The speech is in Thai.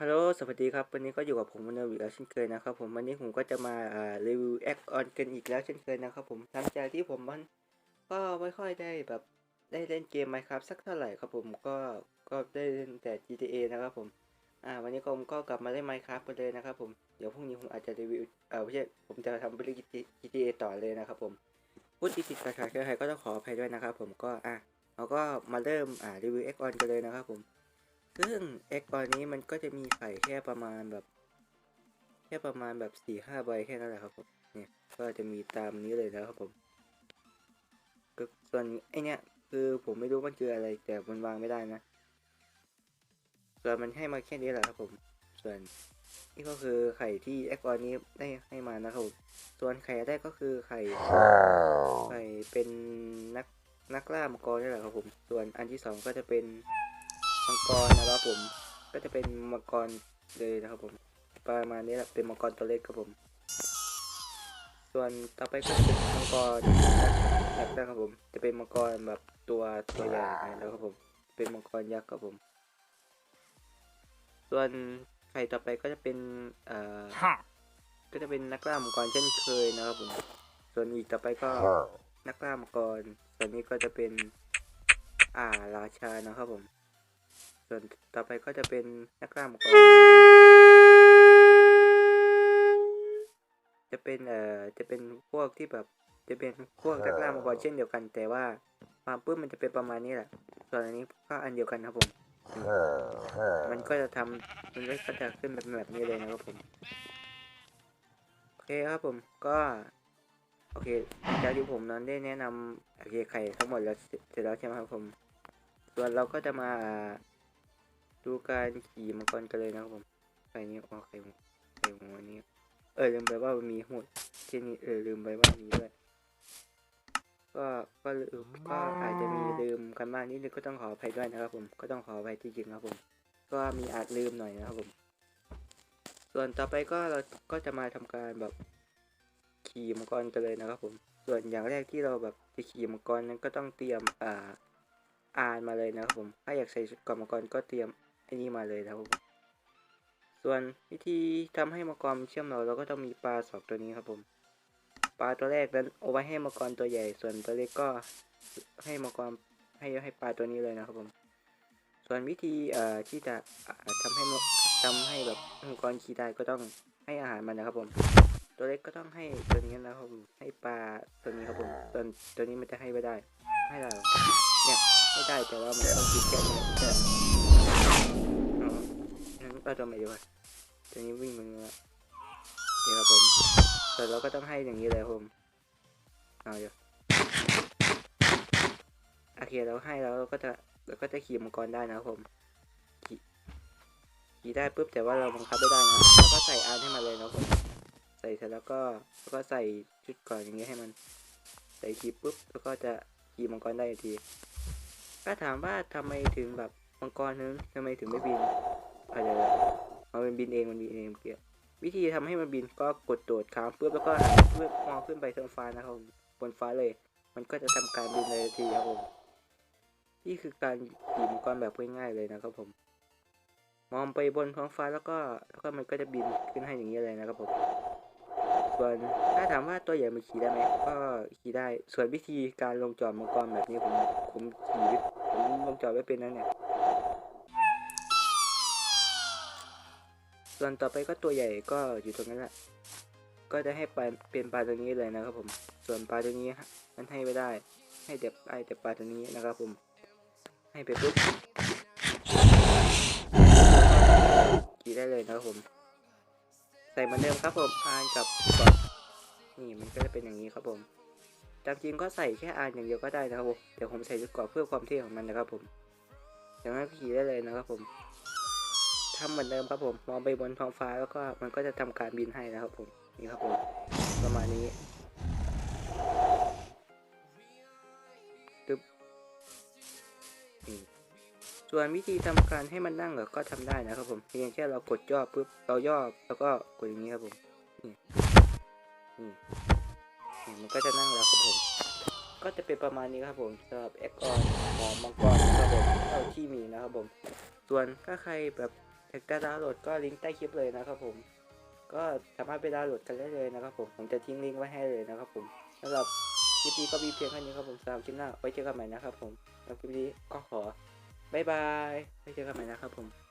ฮัลโหล สวัสดีครับ วันนี้ก็อยู่กับผมวันเนอร์อีกแล้วเช่นเคยนะครับผม วันนี้ผมก็จะมาอ่ารีวิวแอคออนกันอีกแล้วเช่นเคยนะครับผม หลังจากที่ผมมันก็ไม่ค่อยได้แบบได้เล่นเกม Minecraft สักเท่าไหร่ครับผม ก็ก็ได้เล่นแต่ GTA นะครับผม อ่า วันนี้ผมก็กลับมาเล่น Minecraft ไปเลยนะครับผม เดี๋ยวพรุ่งนี้ผมอาจจะรีวิว เอ่อไม่ใช่ ผมจะทำไปเล่น GTA ต่อเลยนะครับผม พูดติดติดขัดขัดใครก็ต้องขออภัยด้วยนะครับผม ก็อะเราก็มาเริ่มอ่ารีวิวแอคออนกันเลยนะครับผม ซึ่งเอ็กตอนนี้มันก็จะมีไข่แค่ประมาณแบบ แค่ประมาณแบบสี่ห้าใบแค่นั้นแหละครับผมเนี่ยก็จะมีตามนี้เลยนะครับผมก็ส่วนไอเนี้ยคือผมไม่รู้มันคืออะไรแต่มันวางไม่ได้นะส่วนมันให้มาแค่นี้แหละครับผม ส่วนนี่ก็คือไข่ที่เอ็กตอนนี้ได้ให้มานะครับผมส่วนไข่แรกก็คือไข่ไข่เป็นนักนักล่ามังกรนี่แหละครับผม ส่วนอันที่สองก็จะเป็นมังกร นะครับผม ก็จะเป็นมังกรเลยนะครับผม ประมาณนี้แหละเป็นมังกรตัวเล็กครับผม ส่วนต่อไปก็จะเป็นมังกรยักษ์นะครับผม จะเป็นมังกรแบบตัวตัวใหญ่นะครับผม เป็นมังกรยักษ์ครับผม ส่วนไข่ต่อไปก็จะเป็นเอ่อก็จะเป็นนักล่ามังกรเช่นเคยนะครับผม ส่วนอีกต่อไปก็นักล่ามังกรส่วนนี้ก็จะเป็น อ่าราชานะครับผม ส่วนต่อไปก็จะเป็นนักล่ามังกรจะเป็นเอ่อจะเป็นพวกที่แบบจะเป็นพวกนักล่ามังกรเช่นเดียวกัน แต่ว่าความปื้มมันจะเป็นประมาณนี้แหละส่วนอันนี้ก็อันเดียวกันครับผม มันก็จะทำมันก็จะขึ้นแบบแบบนี้เลยนะครับผมโอเคครับผมก็โอเคจากที่ผมนั้นได้แนะนำโอเคไข่ทั้งหมดแล้วเสร็จแล้วใช่ไหมครับผม ส่วนเราก็จะมาอ่า ดูการขี่มังกรกันเลยนะครับผมไข่นี้อ๋อไข่หมูไข่หมูอันนี้ เออลืมไปว่ามันมีหมดที่นี่เออลืมไปว่ามีด้วยก็ก็ลืมก็อาจจะมีลืมกันบ้างนิดนึงก็ต้องขออภัยด้วยนะครับผมก็ต้องขออภัยจริงๆครับผม ก็มีอาจลืมหน่อยนะครับผม ส่วนต่อไปก็เราก็จะมาทำการแบบขี่มังกรกันเลยนะครับผม ส่วนอย่างแรกที่เราแบบจะขี่มังกรนั้นก็ต้องเตรียมอ่าอ่านมาเลยนะครับผม ถ้าอยากใส่ชุดกรมังกรก็เตรียม อ้นี่มาเลยครับผมส่วนวิธีทำให้มังกรเชื่อมเราเราก็ต้องมีปลาสองตัวนี้ครับผมปลาตัวแรกนั้นเอาไว้ให้มังกรตัวใหญ่ ส่วนตัวเล็กก็ให้มังกรให้ให้ปลาตัวนี้เลยนะครับผม ส่วนวิธีเอ่อที่จะอ่าทำให้มังทำให้แบบมังกรขี่ได้ก็ต้องให้อาหารมันนะครับผม ตัวเล็กก็ต้องให้ตัวนี้นะครับผมให้ปลาตัวนี้ครับผมส่วนตัวนี้มันจะให้ไม่ได้ ให้เราเนี่ยไม่ได้แต่ว่ามันต้องกินแค่นี้แต่อ๋องั้น เอาตัวใหม่ดีกว่าตัวนี้วิ่งมันละเดี๋ยวครับผมแต่เราก็ต้องให้อย่างนี้เลยครับผมเอาเดี๋ยวโอเคเราให้แล้วเราก็จะเราก็จะขี่มังกรได้นะครับผมขี่ขี่ได้ปุ๊บแต่ว่าเราบังคับไม่ได้นะเราก็ใส่อาร์ให้มันเลยนะครับผมใส่เสร็จแล้วก็แล้วก็ใส่ชุดก่อนอย่างเงี้ยให้มัน ใส่คีบปุ๊บแล้วก็จะขี่มังกรได้ทันทีถ้าถามว่าทำไมถึงแบบมังกรนึงทำไมถึงไม่บิน อะไรเลยมันเป็นบินเองมันบินเองเมื่อกี้วิธีทำให้มันบินก็กดโดดค้างปุ๊บแล้วก็เพื่อมองขึ้นไปท้องฟ้านะครับผมบนฟ้าเลย มันก็จะทำการบินเลยทันทีครับผมนี่คือการขี่มังกรแบบง่ายๆเลยนะครับผม มองไปบนท้องฟ้าแล้วก็แล้วก็มันก็จะบินขึ้นให้อย่างนี้เลยนะครับผมส่วนถ้าถามว่าตัวใหญ่มันขี่ได้ไหมก็ขี่ได้ ส่วนวิธีการลงจอดมังกรแบบนี้ผมผมขี่ผมลงจอดไม่เป็นนั่นเนี่ย ส่วนต่อไปก็ตัวใหญ่ก็อยู่ตรงนั้นแหละ ก็จะให้ปลาเป็นปลาตัวนี้เลยนะครับผม ส่วนปลาตัวนี้มันให้ไม่ได้ ให้แต่ไอแต่ปลาตัวนี้นะครับผม ให้ไปปุ๊บขี่ได้เลยนะครับผม ใส่เหมือนเดิมครับผมอ่านกับกดนี่มันก็จะเป็นอย่างนี้ครับผมตามจริงก็ใส่แค่อ่านอย่างเดียวก็ได้นะครับผม เดี๋ยวผมใส่ชุดเกราะเพื่อความเท่ของมันนะครับผมอย่างนั้นขี่ได้เลยนะครับผม ทำเหมือนเดิมครับผม มองไปบนท้องฟ้าแล้วก็มันก็จะทำการบินให้นะครับผม นี่ครับผม ประมาณนี้ตึ๊บส่วนวิธีทำการให้มันนั่งก็ทำได้นะครับผม เพียงแค่เรากดย่อปุ๊บ เราย่อแล้วก็กดอย่างนี้ครับผม นี่นี่มันก็จะนั่งแล้วครับผม ก็จะเป็นประมาณนี้ครับผมสำหรับแอคออนของมังกรนะครับผมเท่าที่มีนะครับผมส่วนถ้าใครแบบ อยากจะดาวน์โหลดก็ลิงก์ใต้คลิปเลยนะครับผม ก็สามารถไปดาวน์โหลดกันได้เลยนะครับผม ผมจะทิ้งลิงก์ไว้ให้เลยนะครับผมสำหรับคลิปนี้ก็มีเพียงแค่นี้ครับผมสำหรับคลิปหน้าไว้เจอกันใหม่นะครับผมสำหรับคลิปนี้ก็ขอบายบายไว้เจอกันใหม่นะครับผม